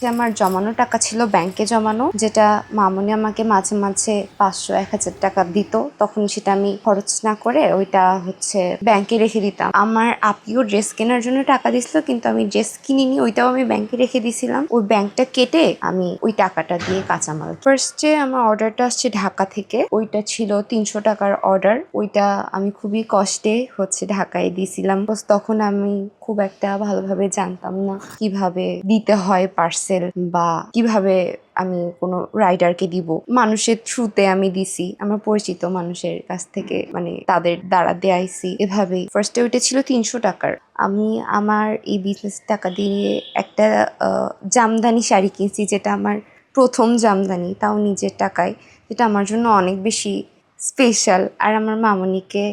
যে আমার জমানো টাকা ছিল ব্যাংকে জমানো, যেটা মামনি আমাকে মাঝে মাঝে পাঁচশো, এক হাজার টাকা দিত। তখন সেটা আমি খরচ না করে ওইটা হচ্ছে ব্যাংকে রেখে দিতাম। আমার আপিও ড্রেস কেনার জন্য টাকা দিছিল, কিন্তু আমি ড্রেস কিনিনি, ওইটাও আমি ব্যাংকে রেখে দিছিলাম। ওই ব্যাংকটা কেটে আমি ওই টাকাটা দিয়ে কাঁচামাল ফার্স্টে আমার অর্ডারটা আসছে ঢাকা থেকে, ওইটা ছিল তিনশো টাকার অর্ডার। ওইটা আমি খুবই কষ্টে হচ্ছে ঢাকায় Because তখন আমি খুব একটা ভালোভাবে জানতাম না কীভাবে দিতে হয় পার্সেল বা কীভাবে আমি কোনো রাইডারকে দিব। মানুষের থ্রুতে আমি দিছি, আমার পরিচিত মানুষের কাছ থেকে মানে তাদের দ্বারা দেয়াইছি এভাবেই। ফার্স্টে ওইটা ছিল তিনশো টাকার। আমি আমার এই বিজনেস টাকা দিয়ে একটা জামদানি শাড়ি কিনছি, যেটা আমার প্রথম জামদানি, তাও নিজের টাকায়, যেটা আমার জন্য অনেক বেশি স্পেশাল আর আমার মামনিকে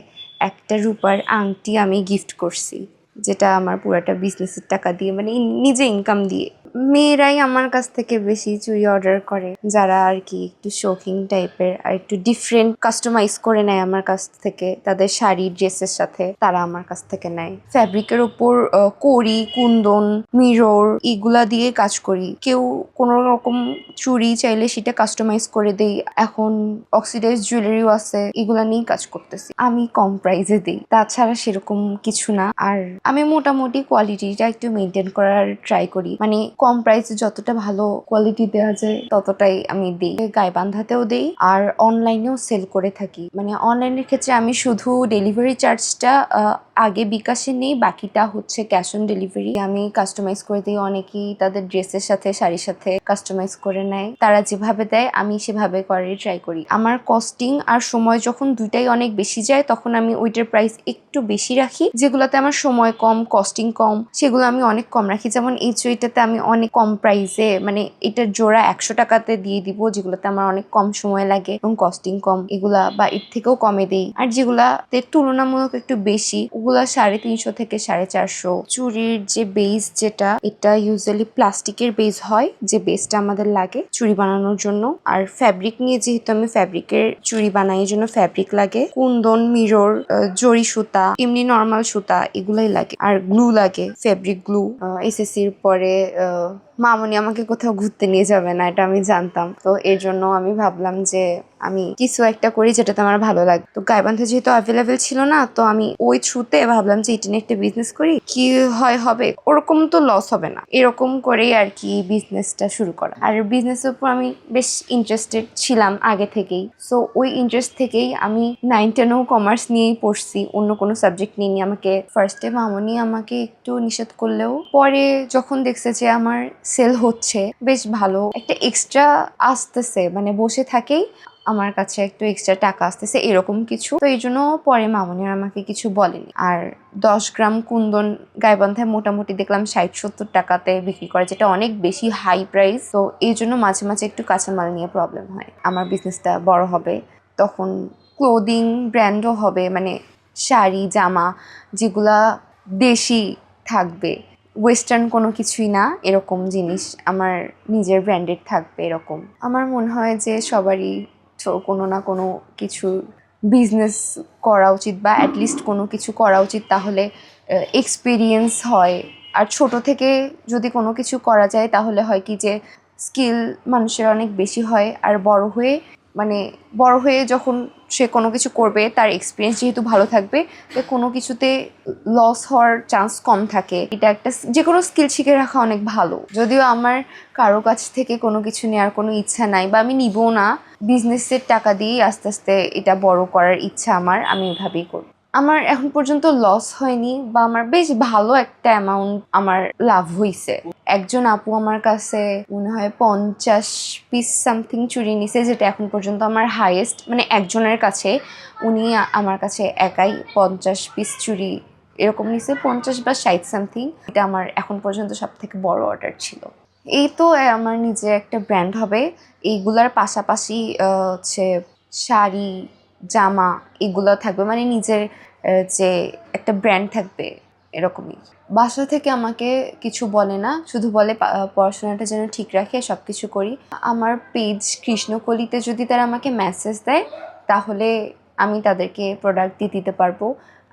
একটা রূপার আংটি আমি গিফট করছি, যেটা আমার পুরাটা বিজনেসের টাকা দিয়ে মানে নিজে ইনকাম দিয়ে। মেয়েরাই আমার কাছ থেকে বেশি চুড়ি অর্ডার করে, যারা আর কি একটু শৌখিন টাইপের আর একটু ডিফারেন্ট কাস্টমাইজ করে নেয় আমার কাছ থেকে। তাদের শাড়ি, ড্রেসের সাথে তারা আমার কাছ থেকে নেয়। ফ্যাব্রিকের ওপর কড়ি, কুন্দন মিরর এগুলা দিয়ে কাজ করি। কেউ কোনো রকম চুড়ি চাইলে সেটা কাস্টমাইজ করে দেই। এখন অক্সিডাইজ জুয়েলারিও আছে, এগুলা নিয়েই কাজ করতেছি। আমি কম প্রাইসে দিই, তাছাড়া সেরকম কিছু না। আর আমি মোটামুটি কোয়ালিটিটা একটু মেনটেন করার ট্রাই করি। মানে কম প্রাইসে যতটা ভালো কোয়ালিটি দেওয়া যায়, ততটাই আমি দিই। গায়ে বান্ধাতেও দিই আর অনলাইনেও সেল করে থাকি। মানে অনলাইনের ক্ষেত্রে আমি শুধু ডেলিভারি চার্জটা আগে বিকাশে নেই, বাকিটা হচ্ছে ক্যাশ অন ডেলিভারি আমি কাস্টমাইজ করে দিই, অনেকেই তাদের ড্রেসের সাথে, শাড়ির সাথে কাস্টমাইজ করে নেয়। তারা যেভাবে দেয়, আমি সেভাবে করারই ট্রাই করি। আমার কস্টিং আর সময় যখন দুইটাই অনেক বেশি যায়, তখন আমি ওইটার প্রাইস একটু বেশি রাখি। যেগুলোতে আমার সময় কম কস্টিং কম, সেগুলো আমি অনেক কম রাখি। যেমন এই চুইটাতে আমি অনেক কম প্রাইসে মানে এটার জোড়া একশো টাকাতে দিয়ে দিব, যেগুলোতে আমার অনেক কম সময় লাগে এবং কস্টিং কম, এগুলা বা এর থেকেও কমে দেই। আর যেগুলাতে তুলনামূলক একটু বেশি, ওগুলা সাড়ে তিনশো থেকে সাড়ে চারশো। চুরির যে বেস যেটা, এটা ইউজুয়ালি প্লাস্টিকের বেস হয়, যে বেসটা আমাদের লাগে চুড়ি বানানোর জন্য। আর ফ্যাব্রিক নিয়ে যেহেতু আমি ফ্যাব্রিকের চুরি বানাই জন্য ফ্যাব্রিক লাগে। কুন্দন মিরর জরি সুতা, এমনি নর্মাল সুতা, এগুলাই লাগে। আর গ্লু লাগে ফ্যাব্রিক গ্লু এসএসসির পরে মামনি আমাকে কোথাও ঘুরতে নিয়ে যাবে না, এটা আমি জানতাম। তো এর জন্য আমি ভাবলাম যে আমি কিছু একটা করি যেটাতে আমার ভালো লাগে। তো গাইবান্ধা যেহেতু অ্যাভেলেবেল ছিল না, তো আমি ওই থ্রুতে ভাবলাম যে এটা নিয়ে একটা বিজনেস করি, কি হয় হবে? ওরকম তো লস হবে না। এরকম করেই আর কি বিজনেসটা শুরু করা। আর বিজনেসের উপর আমি বেশ ইন্টারেস্টেড ছিলাম আগে থেকেই। সো ওই ইন্টারেস্ট থেকেই আমি নাইন টেনেও কমার্স নিয়েই পড়ছি, অন্য কোনো সাবজেক্ট নিয়ে আমাকে ফার্স্টে মামনি আমাকে একটু নিষেধ করলেও, পরে যখন দেখছে যে আমার সেল হচ্ছে, বেশ ভালো। একটা এক্সট্রা আসতেছে মানে বসে থাকেই আমার কাছে একটু এক্সট্রা টাকা আসতেছে, এরকম কিছু। তো এই জন্য পরে মামনি আমাকে কিছু বলেনি। আর দশ গ্রাম কুন্দন গাইবান্ধায় মোটামুটি দেখলাম ষাট সত্তর টাকাতে বিক্রি করে, যেটা অনেক বেশি হাই প্রাইস তো এই জন্য মাঝে মাঝে একটু কাঁচামাল নিয়ে প্রবলেম হয়। আমার বিজনেসটা বড় হবে, তখন ক্লোদিং ব্র্যান্ডও হবে মানে শাড়ি, জামা যেগুলা দেশি থাকবে। ওয়েস্টার্ন কোনো কিছুই না, এরকম জিনিস আমার নিজের ব্র্যান্ডেড থাকবে এরকম। আমার মনে হয় যে সবারই তো কোনো না কোনো কিছু বিজনেস করা উচিত বা অ্যাটলিস্ট কোনো কিছু করা উচিত তাহলে এক্সপিরিয়েন্স হয়। আর ছোট থেকে যদি কোনো কিছু করা যায় তাহলে হয় কি যে স্কিল মানুষের অনেক বেশি হয়। আর বড় হয়ে মানে বড় হয়ে যখন সে কোনো কিছু করবে, তার এক্সপিরিয়েন্স যেহেতু ভালো থাকবে, তো কোনো কিছুতে লস হওয়ার চান্স কম থাকে। এটা একটা যে কোনো স্কিল শিখে রাখা অনেক ভালো। যদিও আমার কারও কাছ থেকে কোনো কিছু নেওয়ার কোনো ইচ্ছা নাই বা আমি নিবও না বিজনেসের টাকা দিয়েই আস্তে আস্তে এটা বড় করার ইচ্ছা আমার, আমি এভাবেই করব। আমার এখন পর্যন্ত লস হয়নি বা আমার বেশ ভালো একটা অ্যামাউন্ট আমার লাভ হয়েছে একজন আপু আমার কাছে মনে হয় পঞ্চাশ পিস সামথিং চুরি নিছে, যেটা এখন পর্যন্ত আমার হাইয়েস্ট মানে একজনের কাছে উনি আমার কাছে একাই পঞ্চাশ পিস চুরি এরকম নিছে, পঞ্চাশ বা ষাট সামথিং এটা আমার এখন পর্যন্ত সব থেকে বড় অর্ডার ছিল। এই তো আমার নিজের একটা ব্র্যান্ড হবে। এইগুলার পাশাপাশি হচ্ছে শাড়ি, জামা এগুলো থাকবে। মানে নিজের যে একটা ব্র্যান্ড থাকবে, এরকমই। বাসা থেকে আমাকে কিছু বলে না, শুধু বলে পড়াশোনাটা যেন ঠিক রাখে সব কিছু করি। আমার পেজ কৃষ্ণকলিতে যদি তারা আমাকে মেসেজ দেয়, তাহলে আমি তাদেরকে প্রোডাক্ট দিয়ে দিতে পারব।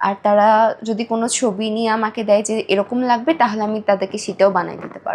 আর তারা যদি কোনো ছবি নিয়ে আমাকে দেয় যে এরকম লাগবে, তাহলে আমি তাদেরকে সেটাও বানিয়ে দিতে পারব।